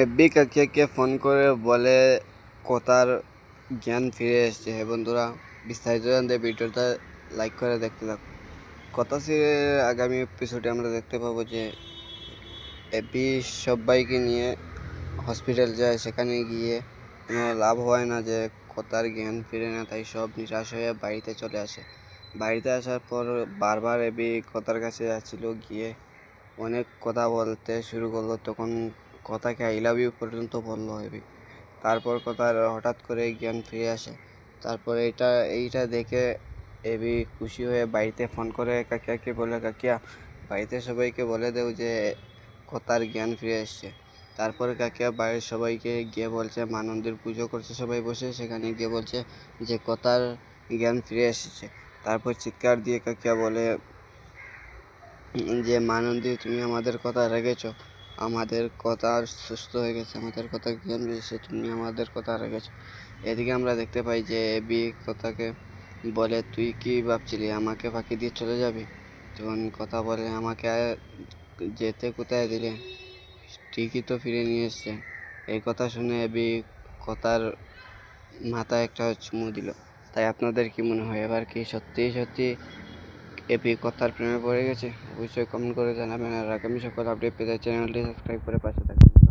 FB কাকিয়াকে phone করে বলে কথার জ্ঞান ফিরে এসেছে। হে বন্ধুরা, বিস্তারিত জানতে ভিডিওটা লাইক করে দেখতে থাকুন কথা সিরিয়ালের আগামী এপিসোডে আমরা দেখতে পাবো যে এফবি সবাইকে নিয়ে হসপিটাল যায়। সেখানে গিয়ে কোনো লাভ হয় না যে কথার জ্ঞান ফিরে না, তাই সব নিরাশ হয়ে বাড়িতে চলে আসে। বাড়িতে আসার পর বারবার এবি কথার কাছে যাচ্ছিল গিয়ে অনেক কথা বলতে শুরু করল। তখন কথাকে আই লাভ ইউ পর্যন্ত বলল এবি তারপর কথার হঠাৎ করে জ্ঞান ফিরে আসে। তারপর এইটা এইটা দেখে এবি খুশি হয়ে বাড়িতে ফোন করে কাকিয়াকে বলে, কাকিয়া, বাড়িতে সবাইকে বলে দেও যে কথার জ্ঞান ফিরে এসছে তারপর কাকিয়া বাড়ির সবাইকে গিয়ে বলছে মা নন্দীর পুজো করছে সবাই বসে, সেখানে গিয়ে বলছে যে কথার জ্ঞান ফিরে এসেছে। তারপর চিৎকার দিয়ে কাকিয়া বলে, যে মানন্দী, তুমি আমাদের কথা রেখেছো। আমাদের কথা সুস্থ হয়ে গেছে, আমাদের কথা জ্ঞান বেরিয়েছে তুমি আমাদের কথা রেখেছো এদিকে আমরা দেখতে পাই যে এবি কথাকে বলে, তুই কি ভাবছিলি, আমাকে ফাঁকি দিয়ে চলে যাবি? তখন কথা বলে, আমাকে যেতে কোথায় দিলে? ঠিকই তো ফিরে নিয়ে এসছে। এই কথা শুনে এবি কথার মাথায় একটা চুমু দিল। তাই আপনাদের কি মনে হয়, এবার কি সত্যিই সত্যি এপি কথার প্রেমে পড়ে গেছে। অবশ্যই কমেন্ট করে জানাবেন। আর আগামী সকল আপডেট পেতে চ্যানেলটি সাবস্ক্রাইব করে পাশে থাকবেন।